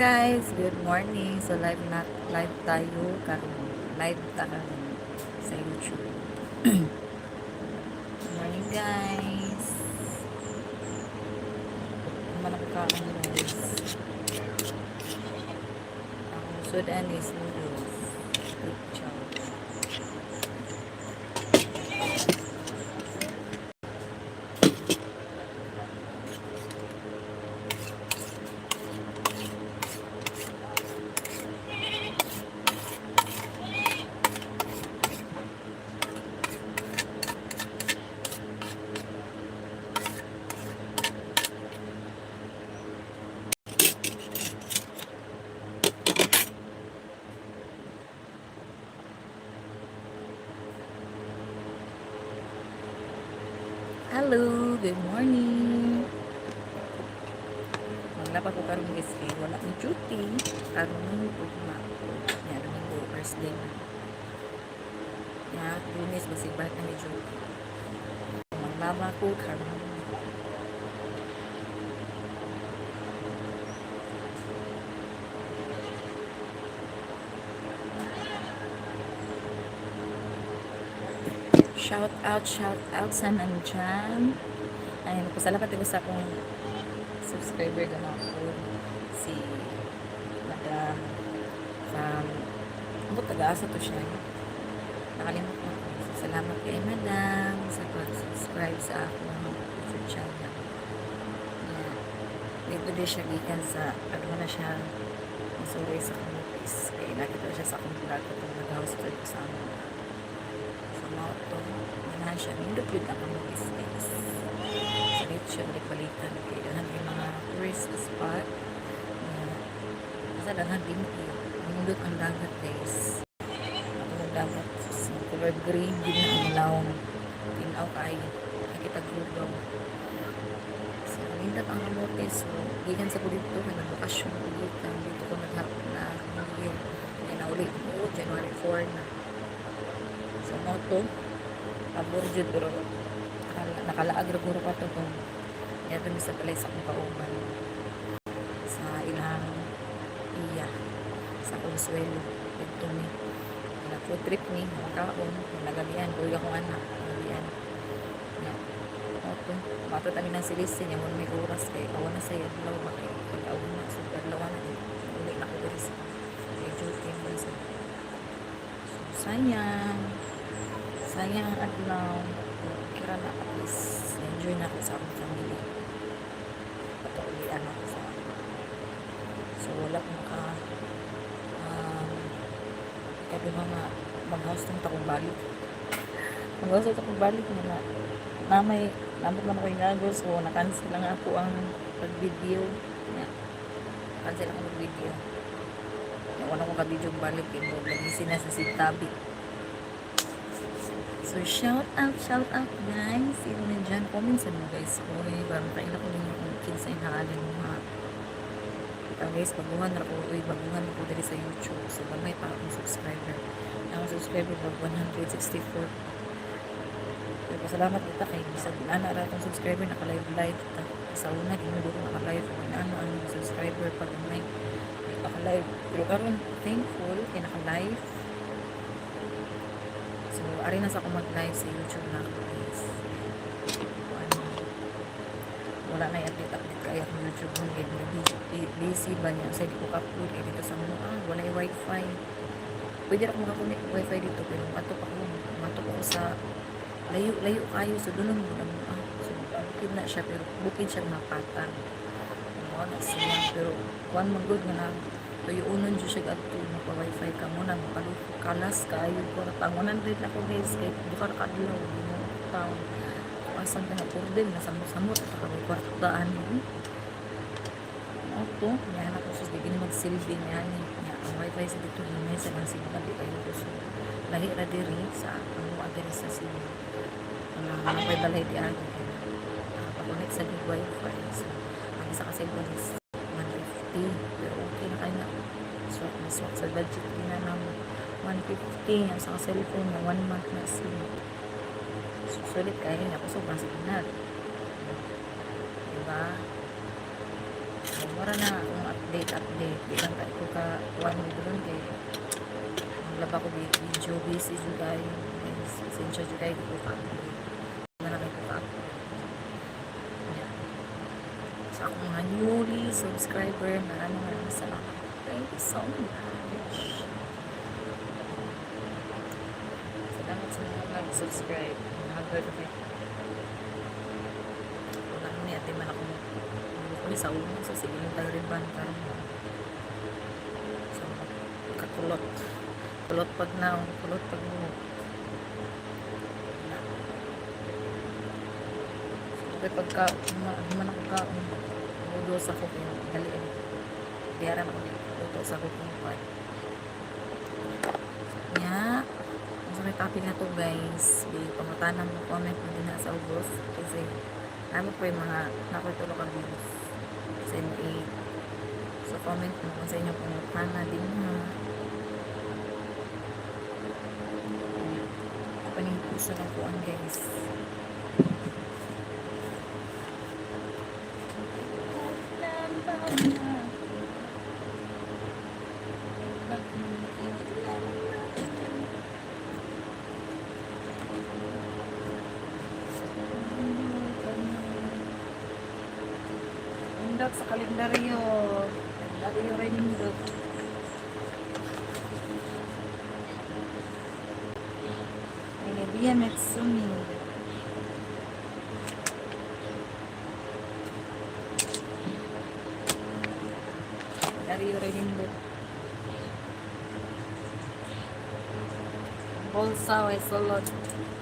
guys, good morning. So live na live tayo karon. Live karon sa YouTube. good morning guys. Kaon guys. Ang sudan is Hello, good morning. Maglapa ko karon guys kay wala ni duty. Karon ug ma. Ya domingo first day na. Ya, lunes basig ba ni duty. Maglaba ko karon. Shout out, shout out sa nandyan. Ayun, pasalamat ko sa akong subscriber na ako. Si Madam from Abot taga-asa to siya. Nakalimut ko. So, salamat kay Madam sa pag-subscribe sa akong YouTube channel. Yeah. Dito din siya gikan sa ano na siya sorry sa akong notice. Kaya nakita siya sa akong vlog kung nag-house tour ko sa sa mga to. Ganahan siya. Nindot yun ako ng business. Salit siya balik balikan. Kaya dahan yung mga tourist spot. Uh, sa dahan din kayo. Nindot ang dagat guys. Ako ng dagat. Sa color green. Din na ang lawang. Tinaw kayo. Nakita grugaw. So, nindot ang kamote. So, gigan sa ko dito. Nagbakasyon ko dito. Dito ko nagharap na. January 4 na sa moto. Pabor jud pero nakala- nakalaag ra guro pa to kung kaya to sa balay sa akong kauban. Sa ilang iya sa Consuelo dito ni. Na food trip ni makaon nagabian buhay akong anak nagabian na moto mato tani ng silisi niya mo may oras kay awan na sa adlaw ba kay pag awan na so adlaw na din uli na ko diri sa medyo so, sayang sayang ang adlaw kira na at least enjoy na ako sa akong family. Patulian ako sa so wala ko maka um, kaya mga mag-house ng takong balik. Mag-house ng takong balik na na namay nabot naman ko yung gago so na-cancel lang ako ang pag-video. Na cancel ako mag-video wala ko ka-video balik eh mo lagi na sa So, shout out, shout out guys. Sino na dyan? Comment sa mga guys. Uy, parang kaila ko din yung kids sa inahalin mo ha. Ito guys, baguhan na ako. Uy, baguhan ako dali sa YouTube. So, bagay pa akong subscriber. Ang subscriber bag 164. So, pasalamat kita kay Bisag Nana ra akong subscriber naka-live live. Ta. Sa una, ginudo ko naka-live. Kung ano ang subscriber pag may naka-live. Pero karon thankful kay naka-live. So, ari na sa ako mag-live sa YouTube na ako guys. Ano, wala na yung update-update kaya akong YouTube mo. Kaya busy, ba niya? Sa di ko upload kaya dito sa mga, ah, wala yung wifi. Pwede na ako makakunik wifi dito pero matok ako. Matok ako sa layo-layo kayo. So, doon lang muna mo. Ah, so, bukid na siya pero bukid siya mapatan. Ano na siya. Pero, one mag good nga na Tuyo unon dyo siya gadto maka wifi ka mo na makaluto kalas kayo ko ang 100 na ko guys kay di ka nakadlaw di mo taon asan ka na purdel na samot-samot at ka may kwartaan. Opo, yan ako sus di magsilbi niya. Ni niya ang wifi sa dito himay sa lang signal di kayo ko so lahi ra diri sa ang diri sa sila mga may balay di agi nakapakunik sa big wifi. So ang isa kasi is 150 pero okay na kayo na swak na swak sa budget na ng 150 ang sa cellphone na 1 month na sim so, sulit kayo na ako sobrang signal diba? Mura na akong update update. Di lang tayo ko ka kuhan mo doon kay ang laba ko video busy juga yun guys pasensya juga di ko ka na lang ko ka sa akong mga newly subscriber maraming maraming salamat. Thank you so much salamat sa mga nag-subscribe. Okay wala mo niya di man ako kung sa ulo so sige yung tayo rin ban karon so kakulot kulot pag na kulot pag mo. Pero pagka man ako ka udos ako kaya dali diyaran ako udos ako kung pa ang topic na to guys. Pangutanan mo. Comment mo din na sa ubos. Kasi namin po yung mga nakoy ka views sa MA so comment mo kung sa inyo pangutana din ha opening puso ng kuan guys Indot sa kalendaryo. Kalendaryo rin indot. Olivia Metsumi. Kalendaryo rin indot. Bolsa o esolot. Hindi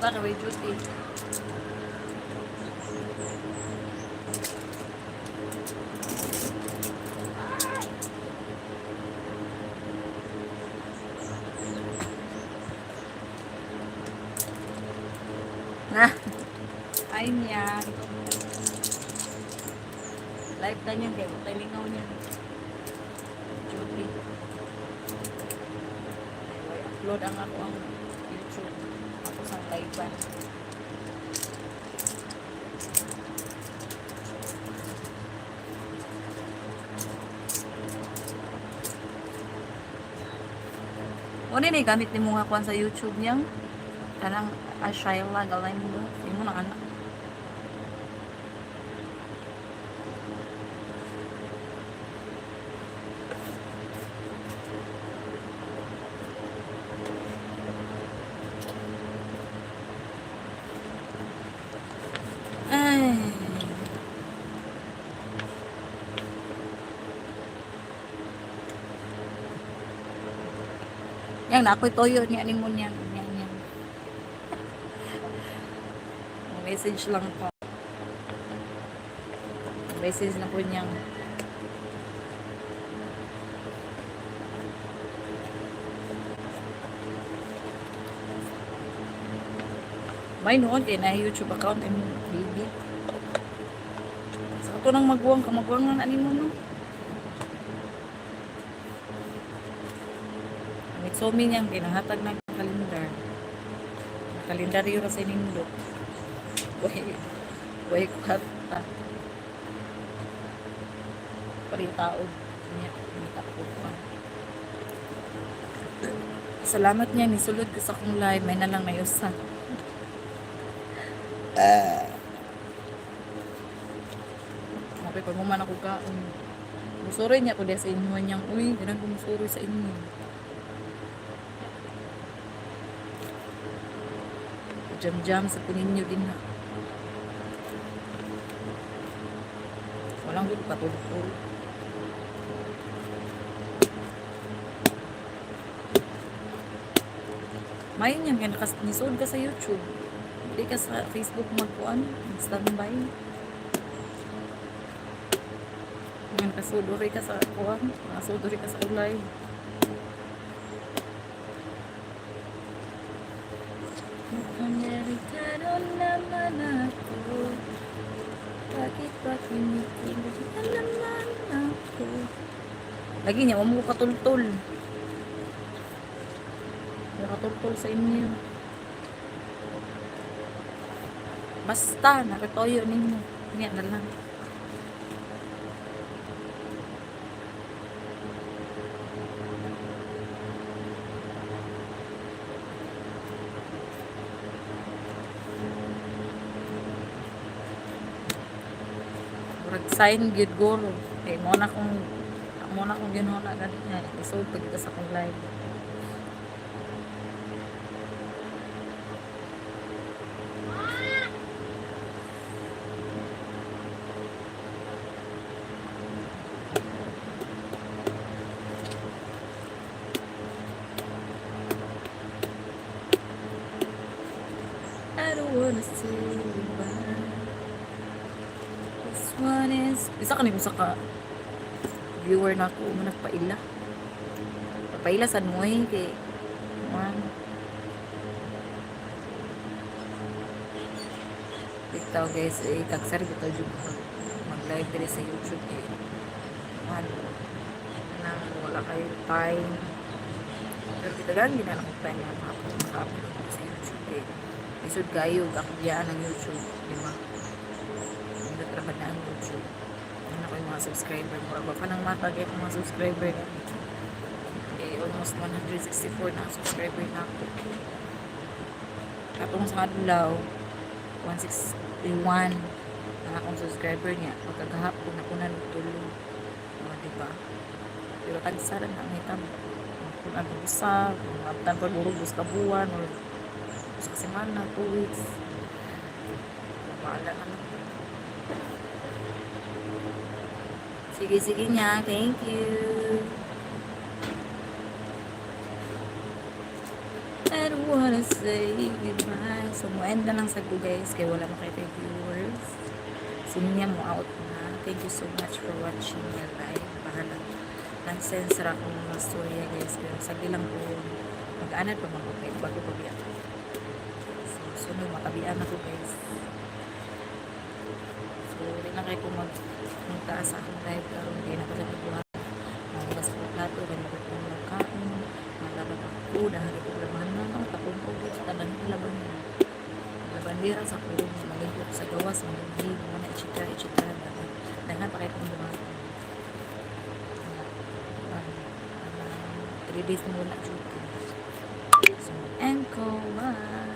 pa kaway duty. Na. Ay niya. Live na niya kayo. Talingaw niya. Duty. Upload ang ako ang. Ban. Ano ni gamit ni mo nga kuan sa YouTube niyang kanang Ashayla galay mo na anak. Ay. Yang na ako'y toyo ni ani mo niyan. Yan, yan. Message lang po. Message na po niyang may noon kay na YouTube account and baby. Sa ito nang magbuwang ka, magbuwang na mo no. Ang itsomi niyang pinahatag ng kalendar. Kalendaryo ra sa nindot. Way, way ko hata. Pari tao. Niya, ko pa. Salamat niya, nisulod ko sa akong live. May nalang na yusa. Mapay pag man ako ka, um, musuroy niya ko diya sa inyo niyang, uy, ganang kumusuroy sa inyo. Jam-jam sa puninyo din ha. Walang gulo patulog-tulog. Mayon yan, kaya nakas- nisuod ka sa YouTube. Hindi ka sa Facebook magkuan, standby. Nakasuduri ka sa kuwan. Nakasuduri ka sa ulay. Amerikano naman ako. Bakit ba kinikilig ka naman ako? Lagi niya, mo katultol. May katultol sa inyo. Basta, nakatoyo ninyo. Niya na lang. Sign gid guro. Kay mo na kung mo na kung ginhona gani nga isod pag kita sa kong live. I don't wanna say goodbye. This one is... Isa ka usa ka viewer na ako mo nagpaila. Papaila sad mo eh kay man. Bitaw guys, eh, kagsar kita jud mag-live diri sa YouTube eh. Man, nang wala kayo time. Pero kita gan din na time na maka-upload sa YouTube eh. Isod kayo, kakabiyaan ng YouTube, di ba? Hindi trabaho na ang YouTube. Ano ko yung mga subscriber mo. Ako pa nang matagay ang mga subscriber. Eh, almost 164 na subscriber na ako. Katong sa adlaw, 161 ang akong subscriber niya. Pagkagahapon ako na nagtulong. O, di ba? Pero tagsaran ang hitam. Kung ano usa, kung abtan pa burog sa buwan, or sa semana, two weeks. Bahala na lang. Sige, sige niya. Thank you. I don't wanna say goodbye. So, end na lang sa ko guys. Kaya wala makita yung viewers. Sinya mo out na. Thank you so much for watching my live. Bahala. Nonsense ra akong mga storya guys. Pero sagi lang po. Mag-anad pa mga kayo bago pa biyak. So, sunod makabiyan ako guys. So, rin na kayo mag magtaas sa akong live karon kaya na ko sa pagbuhat. Magugas ko plato, rin ako kung magkain. Malaban ako, dahil ko laban na ako. Tapon ko tanan ko laban na. Labandera sa ko, maging ko sa gawas, maging mga ichitra, ichitra. Dahil pa kayo kung buhat. 3 days muna dito. Go, bye.